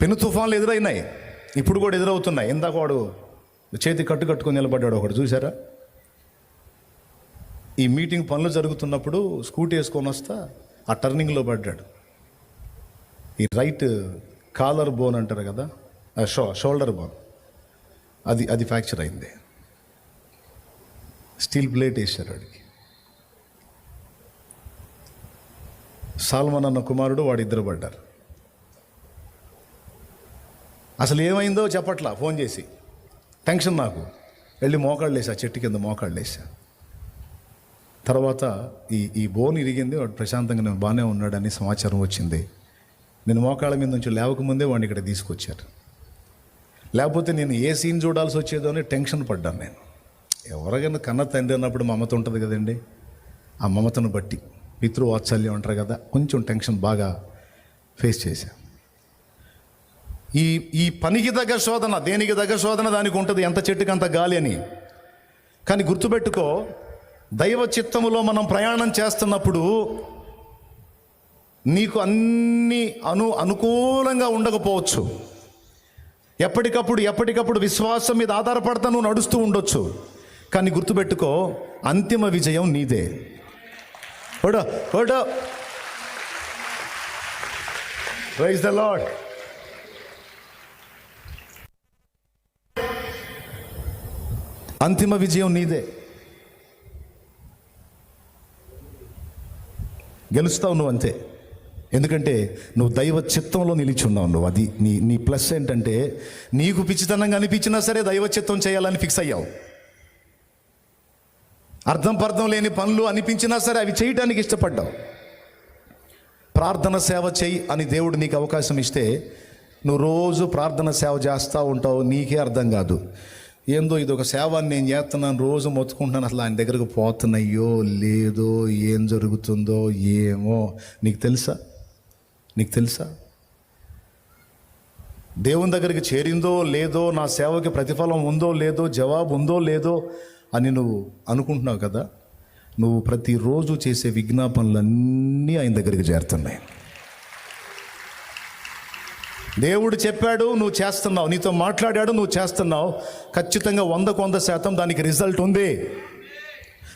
పెను తుఫాన్లు ఎదురైనాయి. ఇప్పుడు కూడా ఎదురవుతున్నాయి. ఇందాక వాడు చేతి కట్టు కట్టుకొని నిలబడ్డాడు ఒకడు చూసారా ఈ మీటింగ్ పనులు జరుగుతున్నప్పుడు స్కూటీ వేసుకొని వస్తా ఆ టర్నింగ్లో పడ్డాడు. ఈ రైట్ కాలర్ బోన్ అంటారు కదా? Show shoulder bone. అది అది ఫ్రాక్చర్ అయింది. స్టీల్ ప్లేట్ వేశారు వాడికి. సాల్మన్ అన్న కుమారుడు వాడు ఇద్దరు పడ్డారు. అసలు ఏమైందో చెప్పట్లా ఫోన్ చేసి. టెన్షన్ నాకు. వెళ్ళి మోకాళ్ళు వేసా చెట్టు కింద మోకాళ్ళు వేసా తర్వాత ఈ ఈ బోన్ ఇరిగింది వాడు ప్రశాంతంగా నేను బాగానే ఉన్నాడని సమాచారం వచ్చింది. నేను మోకాళ్ళ మీద నుంచి లేవకముందే వాడిని ఇక్కడ తీసుకొచ్చారు. లేకపోతే నేను ఏ సీన్ చూడాల్సి వచ్చేదో అని టెన్షన్ పడ్డాను నేను. ఎవరికైనా కన్న తండ్రి అన్నప్పుడు మమత ఉంటుంది కదండి. ఆ మమతను బట్టి పితృవాత్సల్యం అంటారు కదా కొంచెం టెన్షన్ బాగా ఫేస్ చేశాను ఈ ఈ పనికి తగ్గ శోధన దేనికి తగ్గ శోధన దానికి ఉంటుంది. ఎంత చెట్టుకి అంత గాలి అని. కానీ గుర్తుపెట్టుకో దైవ చిత్తములో మనం ప్రయాణం చేస్తున్నప్పుడు నీకు అన్ని అను అనుకూలంగా ఉండకపోవచ్చు. ఎప్పటికప్పుడు ఎప్పటికప్పుడు విశ్వాసం మీద ఆధారపడతా నువ్వు నడుస్తూ ఉండొచ్చు. కానీ గుర్తుపెట్టుకో అంతిమ విజయం నీదే. ఓడో ఓడో ప్రైజ్ ద లాడ్ అంతిమ విజయం నీదే. గెలుస్తావు నువ్వు అంతే. ఎందుకంటే నువ్వు దైవ చిత్తంలో నిలిచి ఉన్నావు నువ్వు. అది నీ నీ ప్లస్ ఏంటంటే నీకు పిచ్చితనంగా అనిపించినా సరే దైవ చిత్తం చేయాలని ఫిక్స్ అయ్యావు. అర్థం పర్థం లేని పనులు అనిపించినా సరే అవి చేయడానికి ఇష్టపడ్డావు. ప్రార్థన సేవ చేయి అని దేవుడు నీకు అవకాశం ఇస్తే నువ్వు రోజు ప్రార్థన సేవ చేస్తూ ఉంటావు. నీకే అర్థం కాదు. ఏందో ఇది ఒక సేవ నేను చేస్తున్నాను రోజు మొత్తుకుంటున్నాను అసలు ఆయన దగ్గరకు పోతున్నాయో లేదో ఏం జరుగుతుందో ఏమో. నీకు తెలుసా? నీకు తెలుసా? దేవుని దగ్గరికి చేరిందో లేదో నా సేవకి ప్రతిఫలం ఉందో లేదో జవాబు ఉందో లేదో అని నువ్వు అనుకుంటున్నావు కదా నువ్వు ప్రతిరోజు చేసే విజ్ఞాపనలన్నీ ఆయన దగ్గరికి చేరుతున్నాయి. దేవుడు చెప్పాడు నువ్వు చేస్తున్నావు. నీతో మాట్లాడాడు నువ్వు చేస్తున్నావు. ఖచ్చితంగా వందకు వంద శాతం దానికి రిజల్ట్ ఉంది.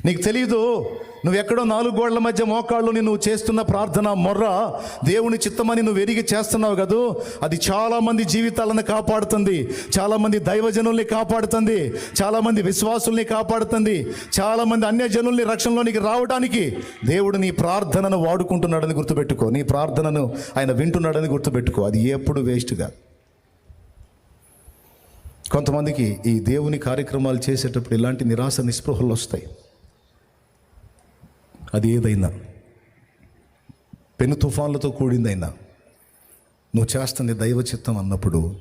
నీకు తెలీదు నువ్వు ఎక్కడో నాలుగు గోడల మధ్య మోకాళ్ళు నువ్వు చేస్తున్న ప్రార్థన మొర్ర దేవుని చిత్తమని నువ్వు ఎరిగి చేస్తున్నావు కదూ? అది చాలామంది జీవితాలను కాపాడుతుంది. చాలామంది దైవజనుల్ని కాపాడుతుంది. చాలామంది విశ్వాసుల్ని కాపాడుతుంది. చాలామంది అన్య జనుల్ని రక్షణలోనికి రావడానికి దేవుడు నీ ప్రార్థనను వాడుకుంటున్నాడని గుర్తుపెట్టుకో. నీ ప్రార్థనను ఆయన వింటున్నాడని గుర్తుపెట్టుకో. అది ఎప్పుడు వేస్ట్గా కొంతమందికి ఈ దేవుని కార్యక్రమాలు చేసేటప్పుడు ఇలాంటి నిరాశ నిస్పృహలు వస్తాయి. అది ఏదైనా. పెను తుఫాన్లతో కూడిందైనా. నువ్వు చేస్తుంది దైవ చిత్తం అన్నప్పుడు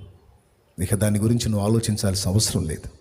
ఇక దాని గురించి నువ్వు ఆలోచించాల్సిన అవసరం లేదు.